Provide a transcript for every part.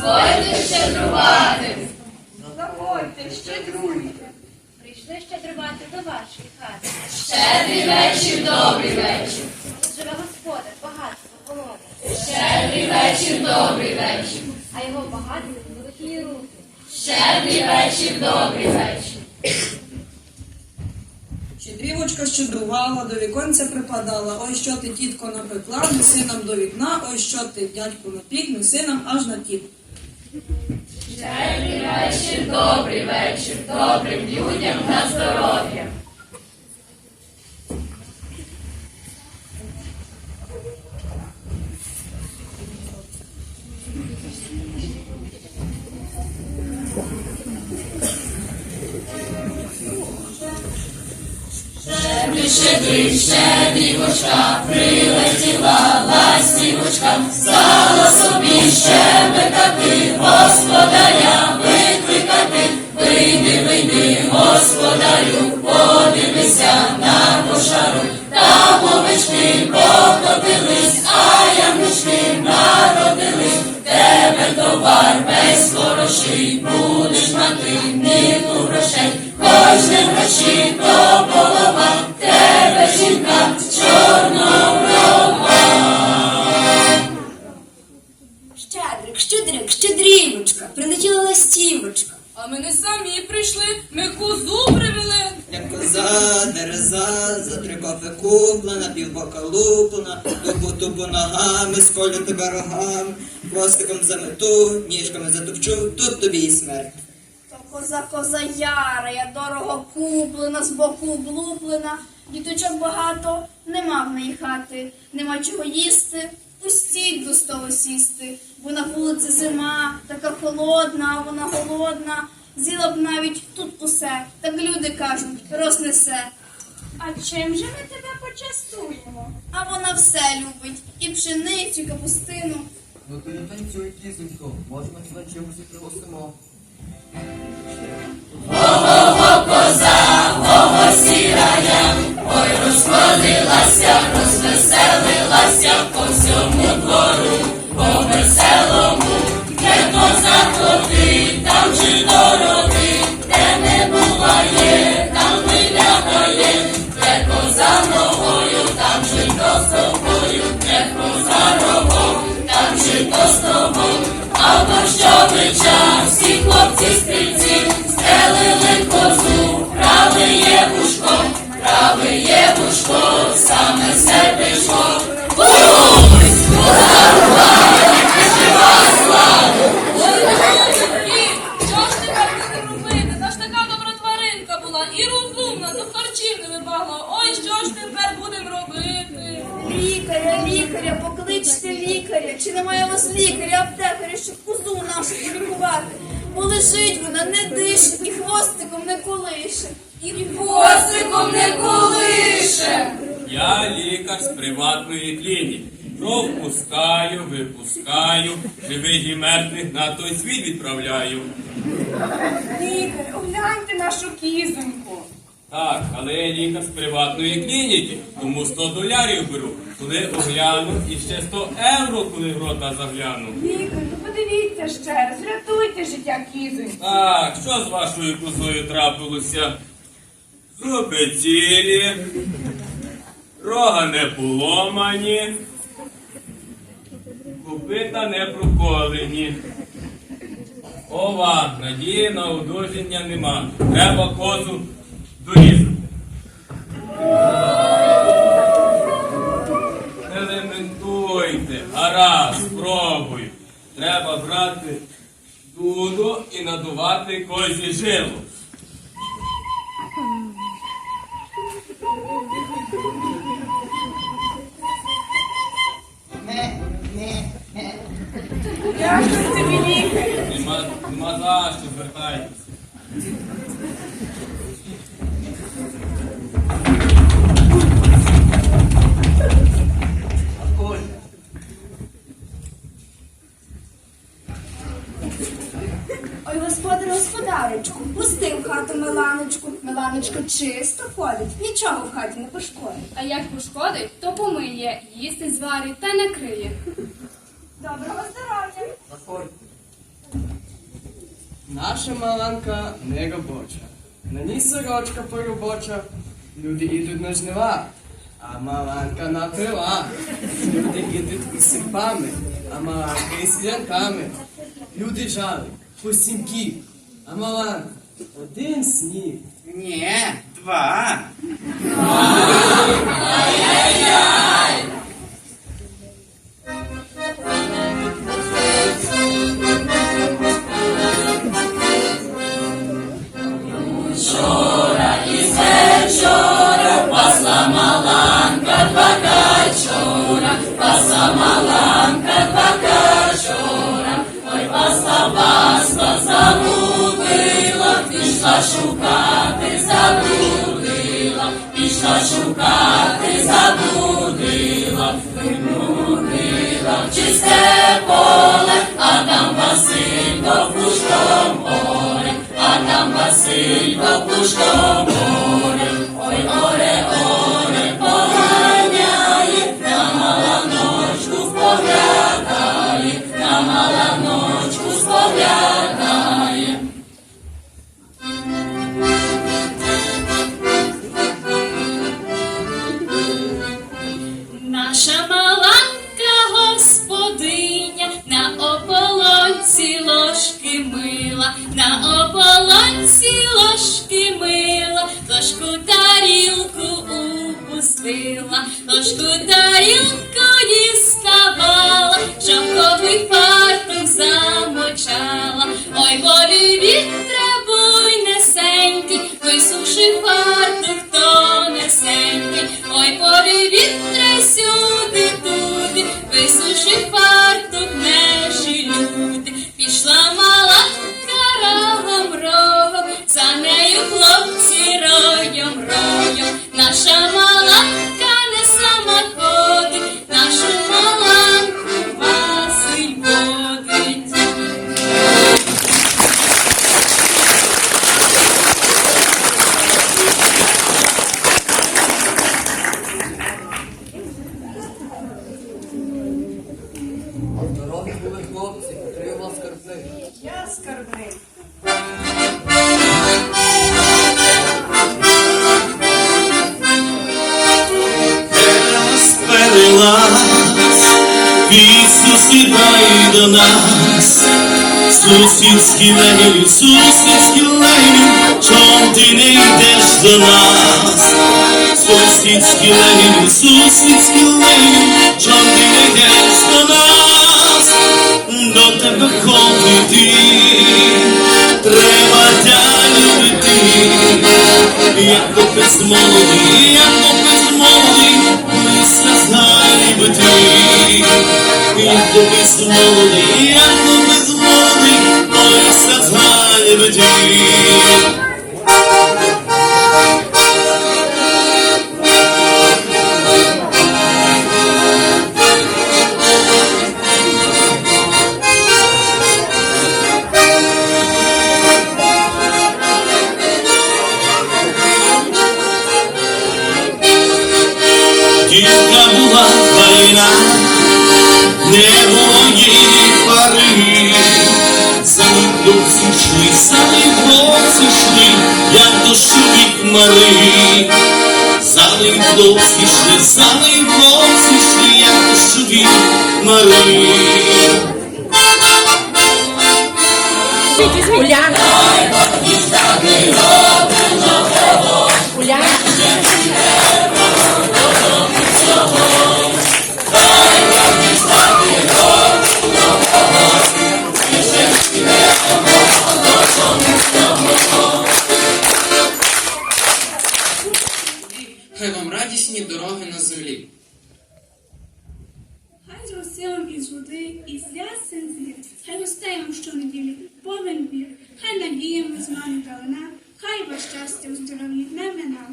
Дозвольте щедрувати. Заходьте, щедруйте. Прийшли щедрувати до вашої хати. Щедрий вечір, добрий вечір. Тут живе господар, багатство, володар. Щедрий вечір, добрий вечір. А його багатство великі руки. Щедрий вечір, добрий вечір. Щедрівочка щедрувала, до віконця припадала. Ой, що ти, тітко, напекла, неси нам до вікна, ой, що ти, дядьку, напік, неси нам аж на тіп. Щедрий вечір, добрий вечір. Добрим людям на здоров'я. Щедрий, щедрий, щедрівочка, прилетіла ластівочка, стала собі щебетати, господаря викликати, вийди, вийди, господарю, подивися на пошару, там овечки покотились, прилетіла. А ми не самі прийшли, ми козу привели. Як коза, дереза, за три копи куплена, півбока луплена, тупу тупу ногами, сколю тебе рогами, хвостиком замету, ніжками затопчу, тут тобі і смерть. То коза коза яра, я дорого куплена, з боку облуплена. Діточок багато, нема в неї хати, нема чого їсти. Пустіть до столу сісти, бо на вулиці зима, така холодна, вона голодна. З'їла б навіть тут усе, так люди кажуть, рознесе. А чим же ми тебе почастуємо? А вона все любить, і пшеницю, і капустину. Ну то не танцюй, може ми тебе чимось і пригостимо. Ой, розходилася, розвеселилася дощовий всі хлопці стрільці стрелили козу, праве є вушко, праве є вушко, саме себе йшло. Що ж так будемо робити? Та ж така добра тваринка була і розумна, до харчів не вибагла. Ой, що ж тепер будемо робити? Лікаря, лікаря, покличте лікаря. Чи немає у вас лікаря, аптекаря, щоб козу нашу полікувати? Бо лежить вона, не дише, і хвостиком не колише. І Хвостиком не колише. Я лікар з приватної клініки. Кров пускаю, випускаю, живих і мертвих на той світ відправляю. Лікар, огляньте нашу кізоньку. Так, але я лікар з приватної клініки, тому 100 долярів беру, коли огляну, і ще 100 євро, коли в рота загляну. Лікар, ну подивіться ще раз, рятуйте життя кізоньки. Так, що з вашою козою трапилося? Зуби цілі, рога не поломані, копита не проколені. Ова, надії на одужання нема. Треба козу дорізати. Елементуйте, гаразд, спробуй. Треба брати дуду і надувати козі жилу. Я ж тобі лікар. Нема, нема за що звертайтеся. Миланочку. Чисто ходить, нічого в хаті не пошкодить. А як пошкодить, то помиє, їсти зварить та накриє. Доброго здоров'я. Наша маланка не робоча. На ній сорочка поробоча. Люди йдуть на жнива, а маланка на крила. Люди йдуть із серпами, а маланка із клянками. Люди жали по сімки, а маланка один сніг. Ні, два. Пішла шукати, заблудила, вимудила в чисте поле, тарілку діставала, шовковий фартух замочала. Ой, волі пісню сідай до нас, сусідські лені, сусідські лені, чом ти не йдеш до нас, сусідські лені, сусідські лені, чом ти не йдеш до нас, до тебе ходити, треба тя любити, як хлопець молодий, Самі хлопці Хай із води, із ясен зір, хай гостеям щонеділі повен вір, хай надіями з мами далина, хай ваш щастя у здоров'ї не минав.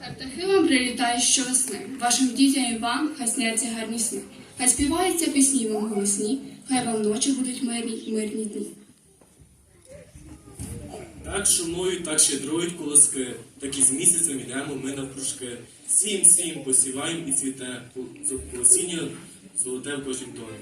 Хай птахи вам прилітають щовесни, вашим дітям і вам хай сняться гарні сни. Хай співаються пісні вам голосні, хай вам ночі будуть мирні, мирні дні. Так шумують, так щедрують колоски, так і з місяцем йдемо ми навкружки. Сім, сім посіваємо і цвіте, по золоте в кожній домі.